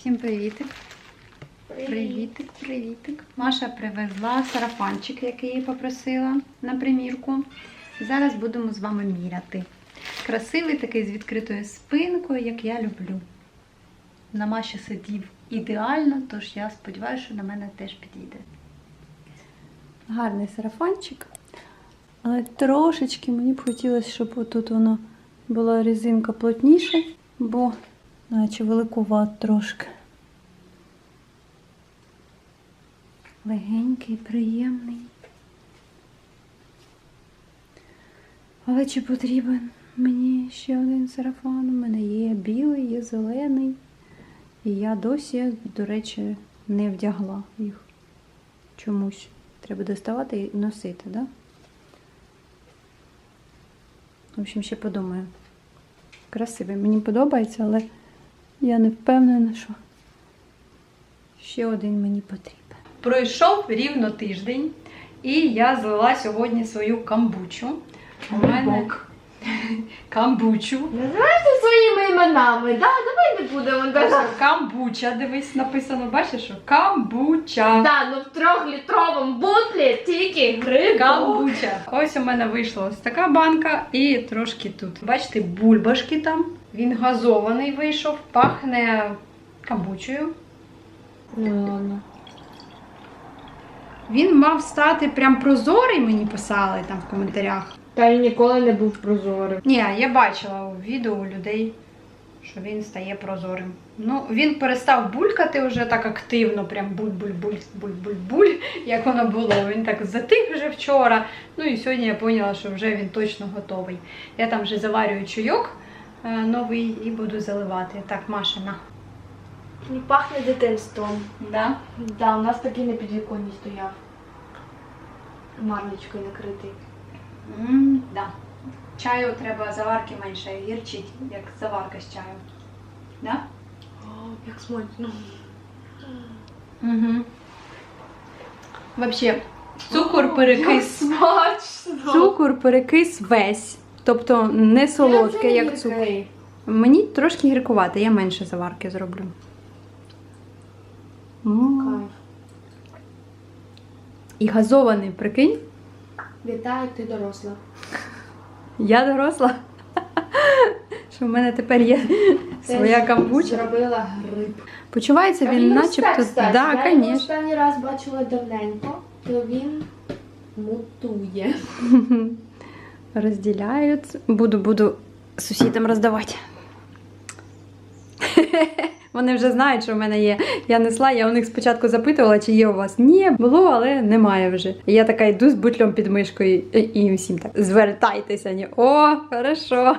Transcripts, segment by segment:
Всім привітик. Привітик, привітик. Маша привезла сарафанчик, який я попросила на примірку. Зараз будемо з вами міряти. Красивий такий з відкритою спинкою, як я люблю. На Маші сидів ідеально, тож я сподіваюся, що на мене теж підійде. Гарний сарафанчик. Але трошечки мені б хотілося, щоб отут воно була резинка плотніша, бо наче великуват трошки. Легенький, приємний. Але чи потрібен мені ще один сарафан? У мене є білий, є зелений. І я досі, до речі, не вдягла їх чомусь. Треба доставати і носити? Да? В общем, ще подумаю. Красивий. Мені подобається, але я не впевнена, що ще один мені потрібен. Пройшов рівно тиждень, і я злила сьогодні свою камбучу. У мене камбучу. Називайте своїми іменами, да? Давай не будемо. Камбуча, дивись, написано, бачиш, що камбуча. Да, ну в трьохлітровому бутлі тільки грибок. Камбуча. Ось у мене вийшла ось така банка і трошки тут. Бачите, бульбашки там. Він газований вийшов, пахне камбучею. Ладно. Він мав стати прям прозорий, мені писали там в коментарях. Та він ніколи не був прозорим. Ні, я бачила у відео у людей, що він стає прозорим. Ну, він перестав булькати вже так активно, прям буль-буль-буль-буль-буль-буль, як воно було. Він так затих вже вчора. Ну і сьогодні я поняла, що вже він точно готовий. Я там вже заварюю чайок новий і буду заливати. Так, Маша, на. Не пахне дитинством. Да? Да, у нас такий на підвіконні стояв. Марничкою накритий. м да. Чаю треба заварки менше, гірчить, як заварка з чаю. Да? О, як смачно. Угу. Вообще, цукор перекис. Смачно. Цукор перекис весь. Тобто не солодкий, як цукор. Мені трошки гіркувати, я менше заварки зроблю. Кайф. І газований, прикинь. Вітаю, ти доросла. Я доросла. Що в мене тепер є своя Ти камбуча. Зробила гриб. Почувається він начебто. так. Да, Я його звісно. останній раз бачила давненько, то він мутує. Розділяють. Буду, буду сусідам роздавати. Вони вже знають, що в мене є. Я несла, я у них спочатку запитувала, чи є у вас. Ні, було, але немає вже. Я така йду з бутлем під мишкою і їм всім так. Звертайтеся. Ні. О, хорошо.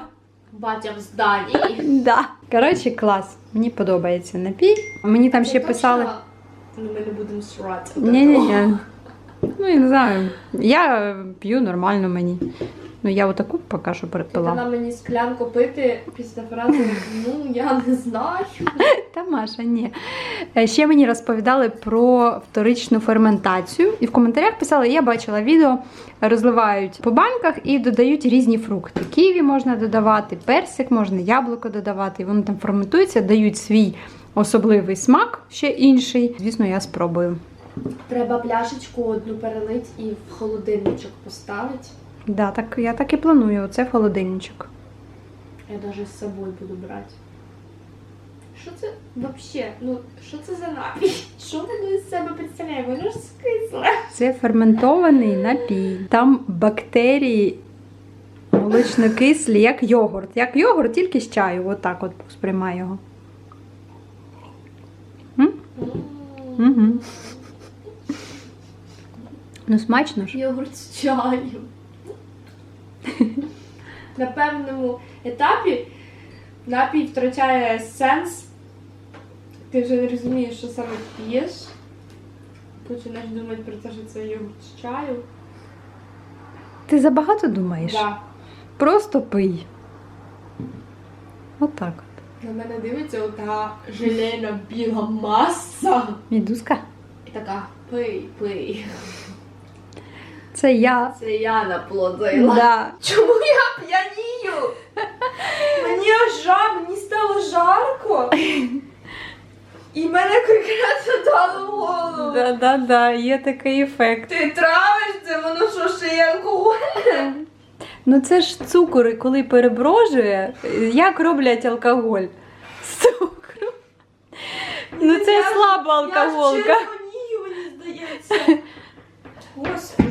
Батя в зданні. Да. Коротше, клас. Мені подобається напій. Мені там ще писали. Ми не будемо срати. Ні, ні, ні. Ну, я не знаю. Я п'ю нормально мені. Ну, я отаку поки що перепила. дала мені склянку пити після фрази ну я не знаю. Та Маша, ні. Е, Ще мені розповідали про вторичну ферментацію. І в коментарях писали, я бачила відео, розливають по банках і додають різні фрукти. Ківі можна додавати, персик, можна яблуко додавати. І воно там ферментується, дають свій особливий смак, ще інший. Звісно, я спробую. Треба пляшечку одну перелить і в холодильничок поставити. Да, так, я так і планую. Оце в холодильничок. Я навіть з собою буду брати. Що це взагалі? Ну, що це за напій? Що воно із себе представляє? Воно ж скисле. Це ферментований напій. Там бактерії молочно-кислі, як йогурт. Як йогурт, тільки з чаю. Отак от сприймай його. М? Угу. Ну, смачно ж. Йогурт з чаєм. На певному етапі напій втрачає сенс. Ти вже не розумієш, що саме п'єш. Починаєш думати про те, що це йогурт з чаю. Ти забагато думаєш? Да. Просто пий. Отак от. На мене дивиться ота желейна біла маса. Мідузка. І така пий, пий. Це я. Це я наплодила. Да. Чому я п'янію? Мені жар, мені стало жарко. І мене конкретно дало в голову. Да-да-да, є такий ефект. Ти травишся, воно що ще є алкоголь? Ну це ж цукор, коли переброжує, як роблять алкоголь? З цукру. Ну це слаба Я алкоголка. червонію, мені здається. Господи.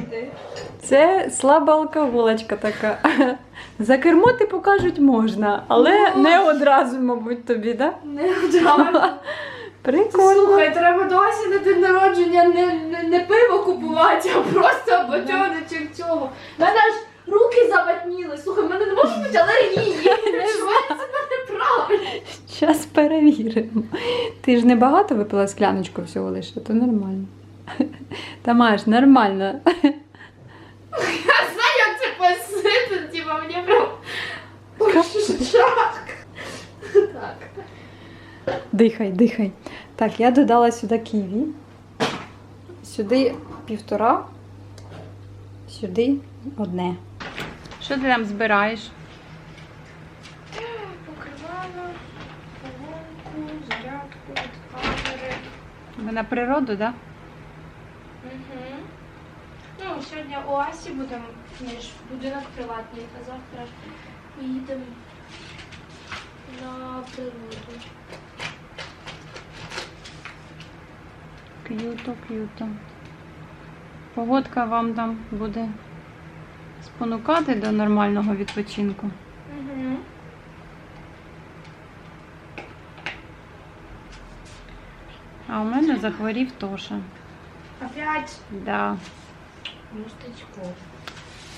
Це слаба алкоголочка така. За кермо ти покажуть можна, але Ну. не одразу, мабуть, тобі, да? Не одразу. Прикольно. Слухай, треба досі на день народження не, не, не пиво купувати, а просто батоночок цього. У мене аж руки заватніли. Слухай, в мене не може бути алергії. Відчувається мене правильно. Зараз перевіримо. Ти ж не багато випила скляночку всього лише, то нормально. Тамаш, нормально. Я знаю, як це посити, типа мені прям. Шах. Так. Дихай, дихай. Так, я додала сюди ківі. Сюди півтора, сюди одне. Що ти там збираєш? Покривала, колонку, зарядку від камери. Ви на природу, так? Да? Угу. Сьогодні у Асі будемо, ніж будинок приватний, а завтра поїдемо на природу. К'юто, к'юто. Погодка вам там буде спонукати до нормального відпочинку. Угу. А у мене захворів Тоша. Опять Да. Містечко.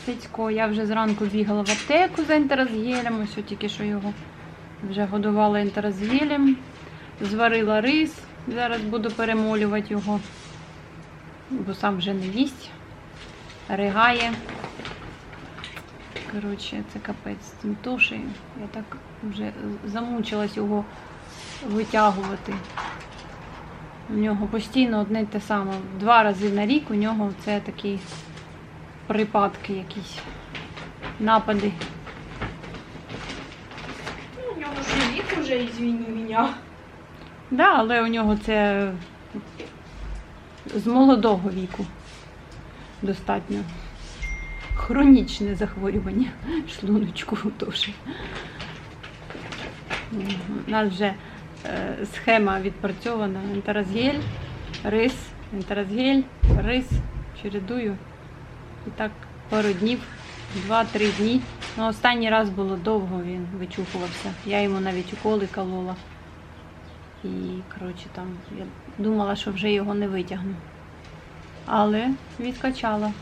Стецько, я вже зранку бігала в аптеку за інтеразгелем, ось тільки що його вже годувала інтеразгелем, зварила рис, зараз буду перемолювати його, бо сам вже не їсть, ригає. Коротше, це капець з цим тушею. Я так вже замучилась його витягувати. У нього постійно одне те саме. Два рази на рік у нього це такий припадки якісь, напади. Ну, у нього ж вік уже, извини мене. Да, але у нього це з молодого віку достатньо. Хронічне захворювання шлуночку теж. У нас вже схема відпрацьована. Ентеразгель, рис, ентеразгель, рис. Чередую. І так пару днів, два-три дні. Ну, останній раз було довго, він вичухувався. Я йому навіть уколи колола. І, коротше, там я думала, що вже його не витягну. Але відкачала.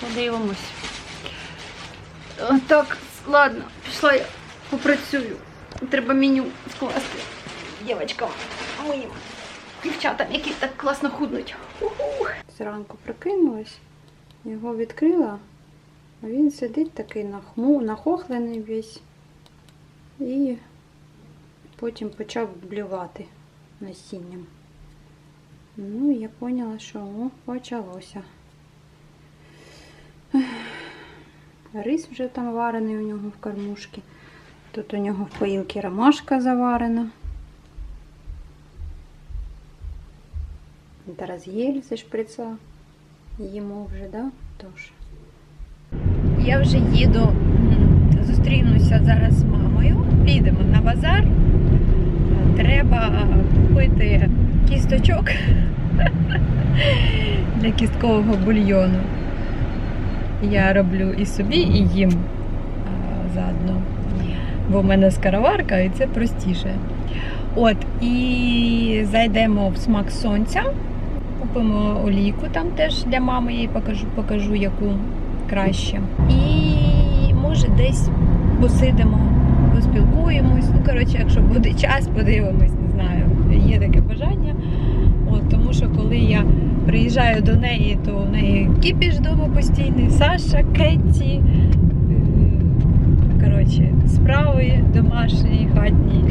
Подивимось. Так, ладно, пішла я попрацюю. Треба меню скласти дівчатам, моїм дівчатам, які так класно худнуть. Зранку прикинулась, його відкрила, а він сидить такий нахму, нахохлений весь. І потім почав блювати насінням. Ну, я поняла, що о, почалося. Рис вже там варений у нього в кормушці. Тут у нього в поїлці ромашка заварена. Зараз єль зі шприца. Їмо вже, да? Тож. Я вже їду, зустрінуся зараз з мамою. Підемо на базар. Треба купити кісточок для кісткового бульйону. Я роблю і собі, і їм заодно. Бо в мене скороварка і це простіше. От, і зайдемо в смак сонця. Купимо олійку там теж для мами, я їй покажу, покажу яку краще. І може десь посидимо, поспілкуємось. Ну, коротше, якщо буде час, подивимось, не знаю. Є таке бажання. От, тому що коли я приїжджаю до неї, то в неї кіпіш вдома постійний, Саша, Кетті. Коротше, справи домашні, хатні.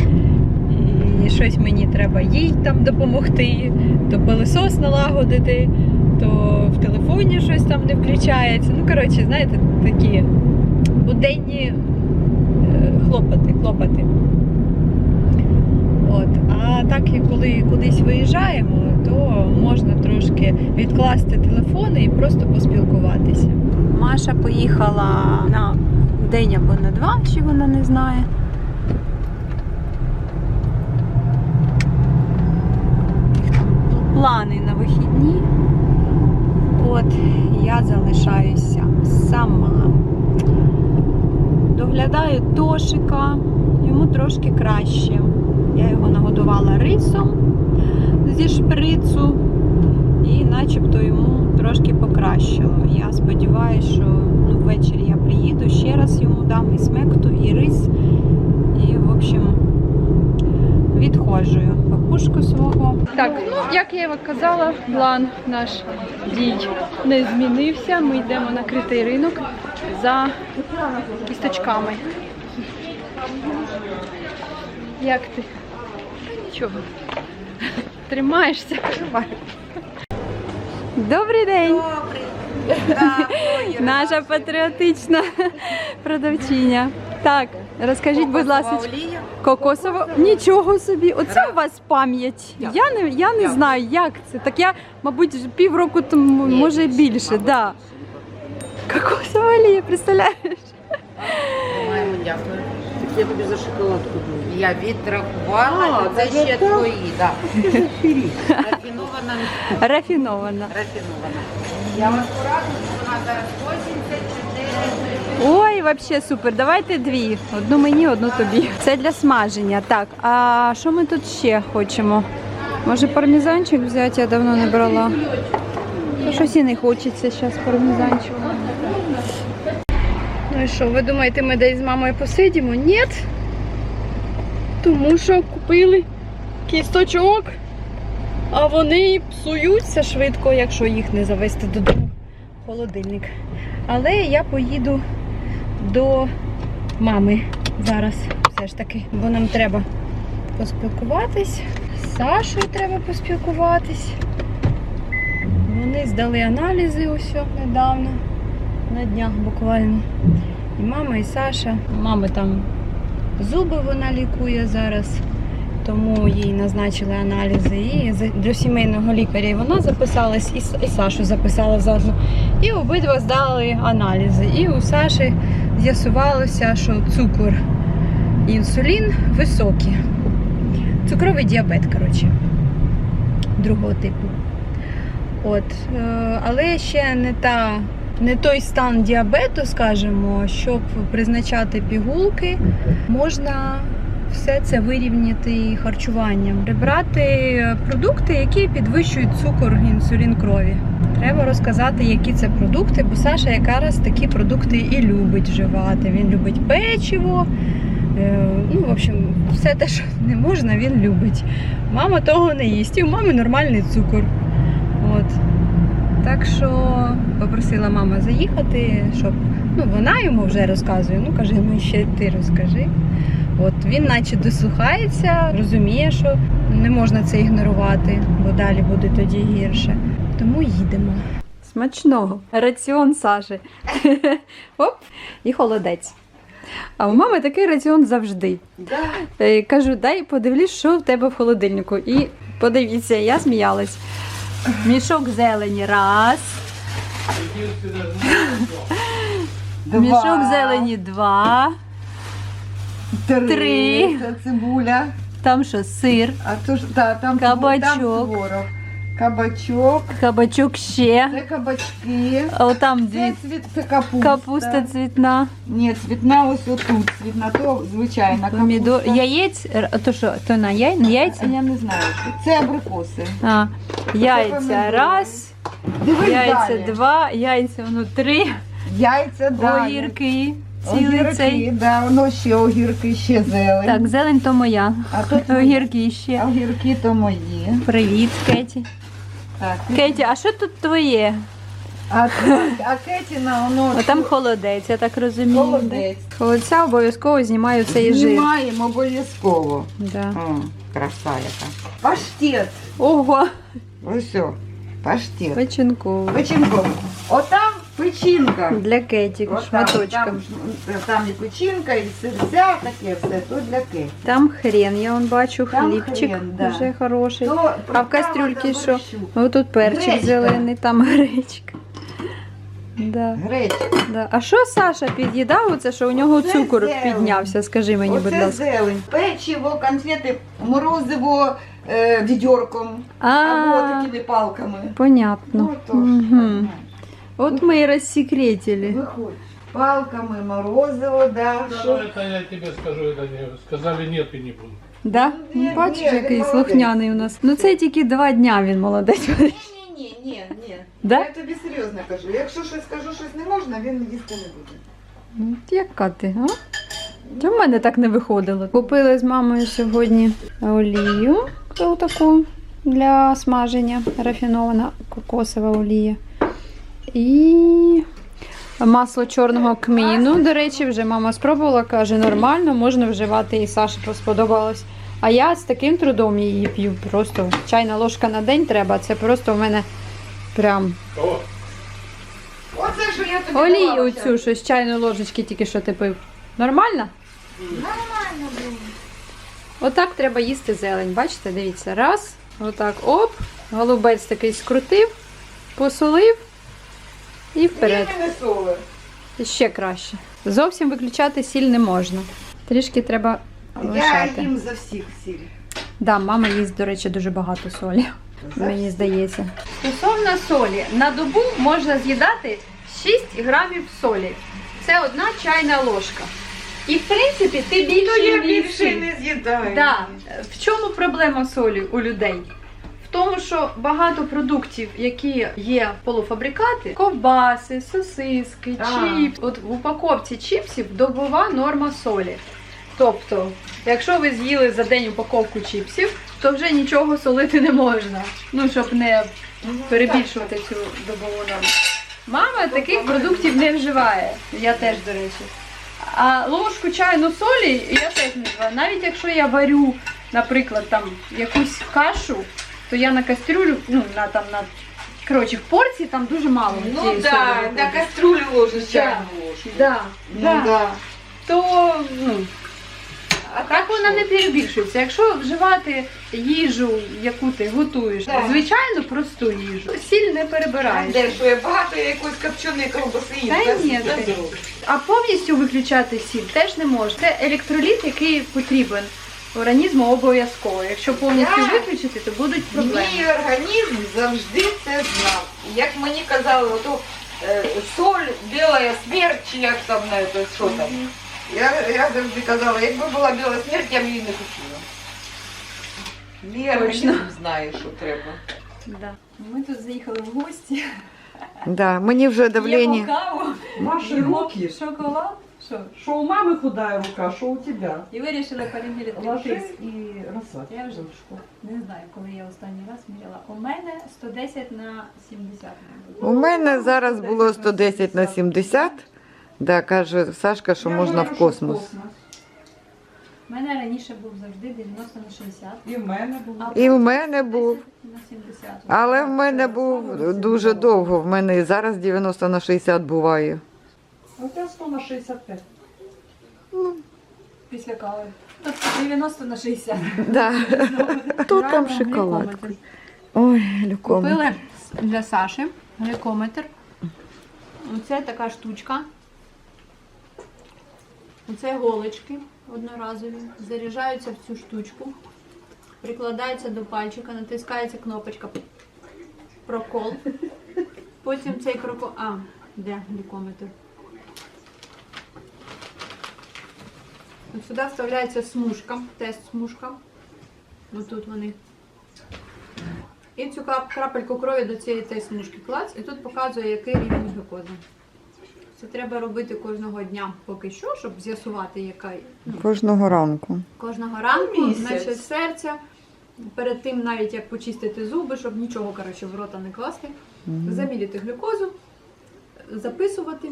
І щось мені треба їй там допомогти, то пилисос налагодити, то в телефоні щось там не включається. Ну, коротше, знаєте, такі буденні е, хлопоти, хлопоти. От. все-таки, коли кудись виїжджаємо, то можна трошки відкласти телефони і просто поспілкуватися. Маша поїхала на день або на два, чи вона не знає. Плани на вихідні. От я залишаюся сама. Доглядаю Тошика, йому трошки краще. Я його нагодувала рисом зі шприцу, і начебто йому трошки покращило. Я сподіваюся, що ну, ввечері приїду, ще раз йому дам і смекту, і рис. І, в общем, відходжую папушку свого. Так, ну як я і казала, план наш дій не змінився. Ми йдемо на критий ринок за кісточками. Як ти? Нічого. Тримаєшся? Добрий день! Наша патріотична продавчиня. Так, розкажіть, будь ласка, кокосова. Нічого собі. Оце у вас пам'ять. Я не, я не знаю, як це. Так я, мабуть, півроку тому, може більше. Да. Кокосова олія, представляєш? Маємо дякую. Так я тобі за шоколадку даю. Я відрахувала, А, це ще так? твої, так. Фірі. Рафінована, Рафінована. рафінована. Я вас порадую, що вона зараз 89 Ой, вообще супер. Давайте дві. Одну мені, одну тобі. Це для смаження. Так, а що ми тут ще хочемо? Може пармезанчик взяти? Я давно не брала. Щось і не хочеться зараз пармезанчик. Ну і що, ви думаєте, ми десь з мамою посидімо? Ні. Тому що купили кісточок, а вони псуються швидко, якщо їх не завести додому. Холодильник. Але я поїду до мами зараз все ж таки, бо нам треба поспілкуватись. Сашою треба поспілкуватись. Вони здали аналізи ось недавно, на днях буквально. І мама, і Саша. Мами там зуби вона лікує зараз, тому їй назначили аналізи. І до сімейного лікаря і вона записалась, і, Сашу записала заодно. І обидва здали аналізи. І у Саші з'ясувалося, що цукор і інсулін високі. Цукровий діабет, коротше, другого типу. От, е, але ще не та. Не той стан діабету, скажімо, щоб призначати пігулки, можна все це вирівняти харчуванням. Прибрати продукти, які підвищують цукор інсулін крові. Треба розказати, які це продукти, бо Саша якраз такі продукти і любить вживати. Він любить печиво. е, Ну, в общем, все те, що не можна, він любить. Мама того не їсть. І у мами нормальний цукор. От. Так що попросила мама заїхати, щоб ну, вона йому вже розказує. Ну каже, ну ще ти розкажи. От він наче дослухається, розуміє, що не можна це ігнорувати, бо далі буде тоді гірше. Тому їдемо. Смачного. Раціон Саші. Оп, і холодець. А у мами такий раціон завжди. Да. Е, Кажу, дай подивлюсь, що в тебе в холодильнику. І подивіться, я сміялась. Мішок зелені раз. Мішок зелені два. Три. Три. Це цибуля. Там що, сир, А то ж, да, там, Кабачок. там творог. Кабачок. кабачок ще. Це кабачки. А отам Це, дві цвіт, це капуста. капуста цвітна, Ні, цвітна ось отут. Цвітна, то звичайна помідор, капуста. яєць, р- то що, то на яй, на яйця? Я не знаю. Це абрикоси. А, яйця помідори. раз, Дивись яйця далі. два, яйця воно три, Яйця далі. огірки, цілий Огірки, цей. да, воно ще огірки, ще зелень. Так, зелень то моя. А тут Огірки ще. огірки то мої. Привіт, Кеті. Так. Кеті, а що тут твоє? А, а Кетіна, воно А там холодець, я так розумію. холодець. Холодця обов'язково знімаю цей жир. Знімаємо обов'язково. Да. О, краса яка. Паштет. Ого, Ось, паштет. печінково. Печінковий. Отам Печінка. Для Кеті, От там, шматочком. Там, там і печінка, і серця, таке все, то для Кеті. Там хрен, я он бачу, Там хлібчик хрен, да. вже хороший. То А в кастрюльці що? борщу. Ось тут перчик Гречка. зелений, там гречка. Да, Гречка. да. А що Саша під'їдав? Оце що у нього Оце цукор зелень. піднявся? Скажи мені, будь Оце ласка. зелень. Печиво, конфети, морозиво е, відьорком. Або такими палками. понятно. Ну, то ж, Мгм. От ми і розсекретили. Виходь. Палками, морозиво, да. Ну, що- это я тебе скажу, это не сказали нет и не буду. Да? Ні, Ну, Бачиш, ні, який слухняний у нас. Ну це тільки два дня він молодець. Ні, ні, ні, ні. Да? Я тобі серйозно кажу. Якщо щось скажу, щось не можна, він їсти не буде. Ну, от Яка ти, а? Чому в мене так не виходило? Купили з мамою сьогодні олію таку для смаження, рафінована кокосова олія. І масло чорного кміну. До речі, вже мама спробувала, каже, нормально, можна вживати, і Саші сподобалось. А я з таким трудом її п'ю. Просто чайна ложка на день треба. Це просто в мене прям Оце що я тобі олію давала оцю, що з чайної ложечки тільки що ти пив. Нормально? Нормально було. Отак треба їсти зелень. Бачите, дивіться, раз, отак, оп, голубець такий скрутив, посолив і вперед. І ще краще. Зовсім виключати сіль не можна. Трішки треба Я їм за всіх сіль. Да, мама їсть, до речі, дуже багато солі. Мені здається. Стосовно солі, на добу можна з'їдати 6 грамів солі. Це одна чайна ложка. І в принципі ти більше я більше не з'їдаю. Да. В чому проблема солі у людей? Тому, що багато продуктів, які є полуфабрикати, ковбаси, сосиски, А. чіп. От в упаковці чіпсів добова норма солі. Тобто, якщо ви з'їли за день упаковку чіпсів, то вже нічого солити не можна. Ну, щоб не перебільшувати цю добову норму. Мама таких продуктів не вживає. Я теж, до речі. А ложку чайну солі я теж не вживаю. Навіть якщо я варю, наприклад, там якусь кашу, то я на кастрюлю, ну на там на коротше, в порції там дуже мало. Ну цієї солі да, виходить. на кастрюлю ложиш Да. чайну ложку. Да, Ну да. да. То ну. А так вона не перебільшується. Якщо вживати їжу, яку ти готуєш, Так. звичайну просту їжу, сіль не А перебираєш. де що я багато я якоїсь копченої ковбаси їм. Та ні, Та ти- А повністю виключати сіль теж не можна. Це електроліт, який потрібен організму обов'язково. Якщо повністю Я- виключити, то будуть проблеми. Мій організм завжди це знав. Як мені казали, ото е, соль, біла смерть, чи як там на це, що там. Я, я завжди казала, якби була біла смерть, я б її не хотіла. Мій організм знає, що треба. Да. Ми тут заїхали в гості. Да, мені вже П'ємо каву, їмо руки. шоколад. Що? Что у мамы худая рука, что у тебя. І вирішили переміряти Ложись тиск. и рассадь. Я вже не знаю, коли я останній раз міряла. У мене 110 на 70. мабуть. У мене зараз було 110 на 70. Да, каже Сашка, що Я можна говорю, в що космос. У мене раніше був завжди 90 на 60. І в мене було. І в мене був. 10 на 70. Але в мене був дуже довго. В мене і зараз 90 на 60 буває. Тебя 100 на 65. Після кави. Тобто 90 на 60. Да. Хто там глікометр. Ой, люкома. Купили для Саші глікометр. Оце така штучка. Оце голочки одноразові. Заряджаються в цю штучку. Прикладається до пальчика, натискається кнопочка прокол. Потім цей прокол. А, де глікометр? От сюди вставляється смужка, тест смужка. Отут вони. І цю крапельку крові до цієї тест смужки клац, і тут показує, який рівень глюкози. Це треба робити кожного дня поки що, щоб з'ясувати, яка ну, Кожного ранку. кожного ранку, Місяць. значить серця. Перед тим навіть як почистити зуби, щоб нічого коротше, в рота не класти. Заміряти глюкозу, записувати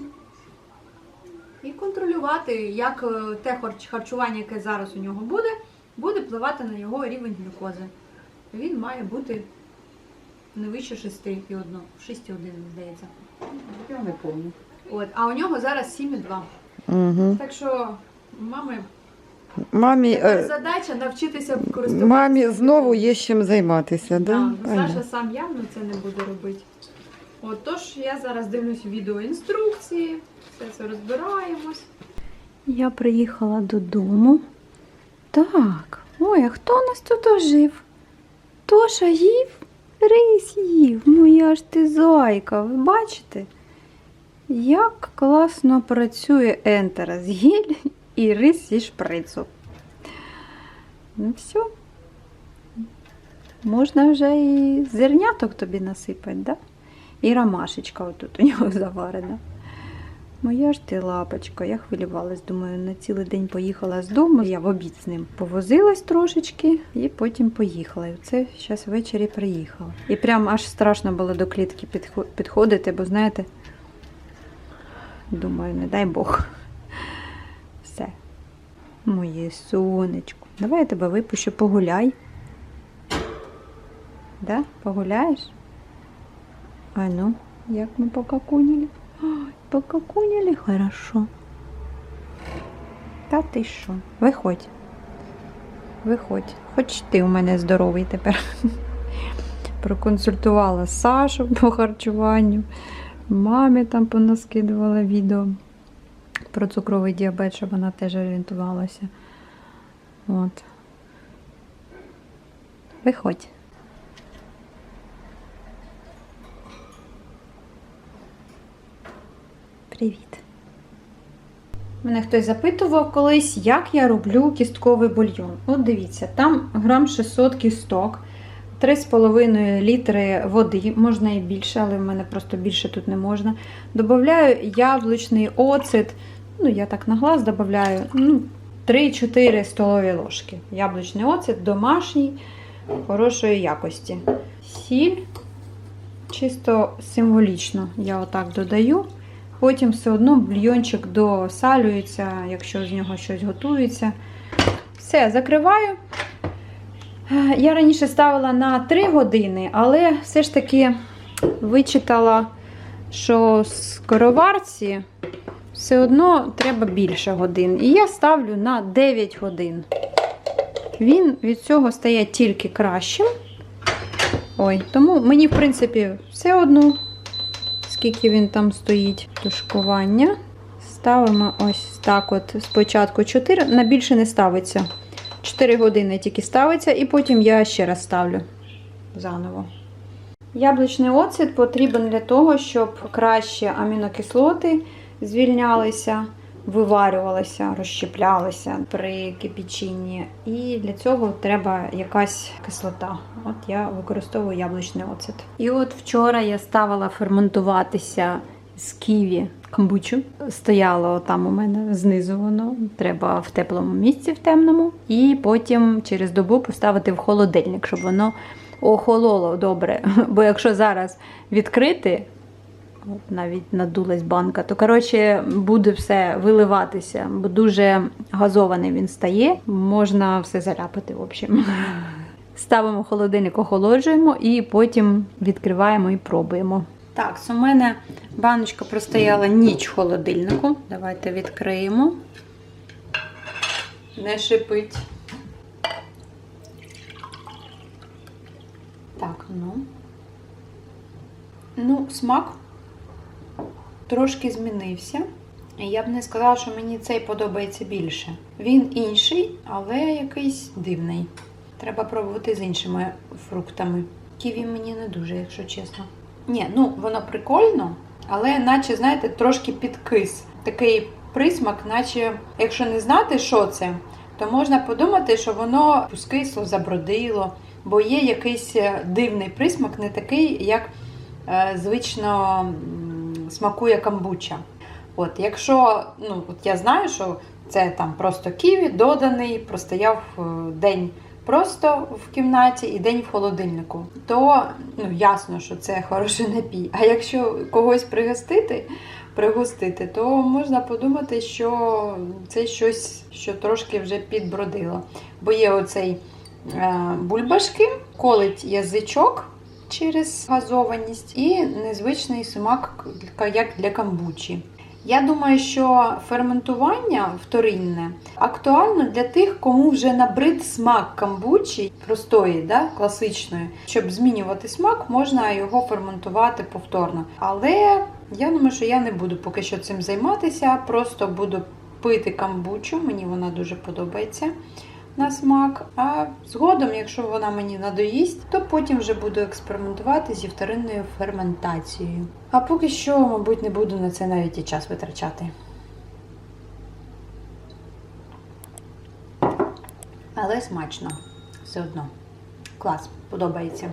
і контролювати, як е, те харчування, яке зараз у нього буде, буде впливати на його рівень глюкози. Він має бути не вище 6,1. 6,1, здається. Я не помню. От, а у нього зараз 7,2. Угу. Так що мами Мамі, тепер е, задача навчитися користуватися. мамі знову є чим займатися, да? Да, Аня? Саша сам явно це не буде робити. От, тож я зараз дивлюсь відеоінструкції, все це розбираємось. Я приїхала додому. Так, ой, а хто у нас тут ожив? Тоша їв? Рись їв. Моя ж ти зайка, ви бачите? Як класно працює ентера з гіль і рис зі шприцу. Ну все. Можна вже і зерняток тобі насипати, да? І ромашечка отут у нього заварена. Моя ж ти лапочка, я хвилювалась, думаю, на цілий день поїхала з дому. Я в обід з ним повозилась трошечки і потім поїхала. І це зараз ввечері приїхала. І прям аж страшно було до клітки підходити, бо знаєте, думаю, не дай Бог. Все. Моє сонечко. Давай я тебе випущу, погуляй. Да? Погуляєш? А ну, як ми покакуняли? Ой, покакуняли хорошо. Та ти що? Виходь. Виходь. Хоч ти у мене здоровий тепер. Проконсультувала Сашу по харчуванню. Мамі там понаскидувала відео про цукровий діабет, щоб вона теж орієнтувалася. От. Виходь. Привіт. Мене хтось запитував колись, як я роблю кістковий бульйон. От дивіться, там грам 600 кісток, 3,5 літри води, можна і більше, але в мене просто більше тут не можна. Добавляю яблучний оцет, ну я так на глаз додаю, ну, 3-4 столові ложки. Яблучний оцет домашній, хорошої якості. Сіль, чисто символічно я отак додаю. Потім все одно бульйончик досалюється, якщо з нього щось готується. Все, закриваю. Я раніше ставила на 3 години, але все ж таки вичитала, що скороварці все одно треба більше годин. І я ставлю на 9 годин. Він від цього стає тільки кращим. Ой, тому мені, в принципі, все одно скільки він там стоїть тушкування. Ставимо ось так: от спочатку 4, на більше не ставиться. 4 години тільки ставиться, і потім я ще раз ставлю заново. Яблучний оцет потрібен для того, щоб краще амінокислоти звільнялися, виварювалися, розщеплялися при кипяченні. І для цього треба якась кислота. От я використовую яблучний оцет. І от вчора я ставила ферментуватися з ківі камбучу. Стояло там у мене знизу воно. Треба в теплому місці, в темному. І потім через добу поставити в холодильник, щоб воно охололо добре. Бо якщо зараз відкрити, навіть надулась банка, то коротше буде все виливатися, бо дуже газований він стає. Можна все заляпати, в общем. Ставимо холодильник, охолоджуємо і потім відкриваємо і пробуємо. Так, у мене баночка простояла ніч в холодильнику. Давайте відкриємо. Не шипить. Так, ну. Ну, смак трошки змінився. Я б не сказала, що мені цей подобається більше. Він інший, але якийсь дивний. Треба пробувати з іншими фруктами. Ківі мені не дуже, якщо чесно. Ні, ну воно прикольно, але наче, знаєте, трошки підкис. Такий присмак, наче, якщо не знати, що це, то можна подумати, що воно скисло, забродило, бо є якийсь е, дивний присмак, не такий, як е, звично смакує камбуча. От, якщо ну, от я знаю, що це там просто ківі доданий, простояв е, день просто в кімнаті і день в холодильнику, то ну, ясно, що це хороший напій. А якщо когось пригостити, пригостити, то можна подумати, що це щось, що трошки вже підбродило. Бо є оцей е, бульбашки, колить язичок, через газованість і незвичний смак, як для камбучі. Я думаю, що ферментування вторинне актуально для тих, кому вже набрид смак камбучі простої, да, класичної. Щоб змінювати смак, можна його ферментувати повторно. Але я думаю, що я не буду поки що цим займатися, просто буду пити камбучу, мені вона дуже подобається на смак. А згодом, якщо вона мені надоїсть, то потім вже буду експериментувати зі вторинною ферментацією. А поки що, мабуть, не буду на це навіть і час витрачати. Але смачно. Все одно. Клас, подобається.